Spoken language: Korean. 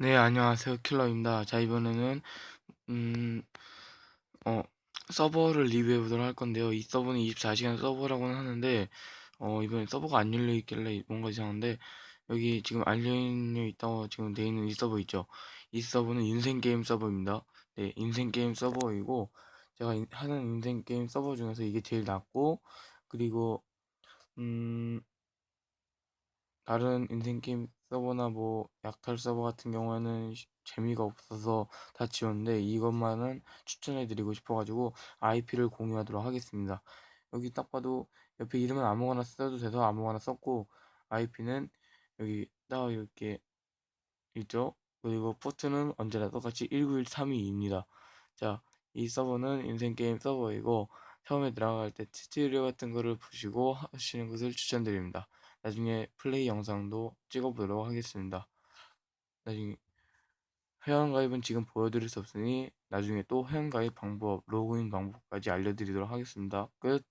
네, 안녕하세요. 킬러입니다. 자, 이번에는, 음, 어, 서버를 리뷰해 보도록 할 건데요. 이 서버는 24시간 서버라고는 하는데, 어, 이번에 서버가 안 열려 있길래 뭔가 이상한데, 여기 지금 알려 있다고 지금 돼 있는 이 서버 있죠. 이 서버는 인생게임 서버입니다. 네, 인생게임 서버이고, 제가 인- 하는 인생게임 서버 중에서 이게 제일 낫고, 그리고, 음, 다른 인생 게임 서버나 뭐 약탈 서버 같은 경우에는 시- 재미가 없어서 다 지웠는데 이것만은 추천해 드리고 싶어 가지고 IP를 공유하도록 하겠습니다. 여기 딱 봐도 옆에 이름은 아무거나 써도 돼서 아무거나 썼고 IP는 여기 딱 이렇게 있죠. 그리고 포트는 언제나 똑같이 19132입니다. 자, 이 서버는 인생 게임 서버이고 처음에 들어갈 때 튜토리얼 같은 거를 보시고 하시는 것을 추천드립니다. 나중에 플레이 영상도 찍어보도록 하겠습니다. 나중에 회원가입은 지금 보여드릴 수 없으니 나중에 또 회원가입 방법, 로그인 방법까지 알려드리도록 하겠습니다. 끝.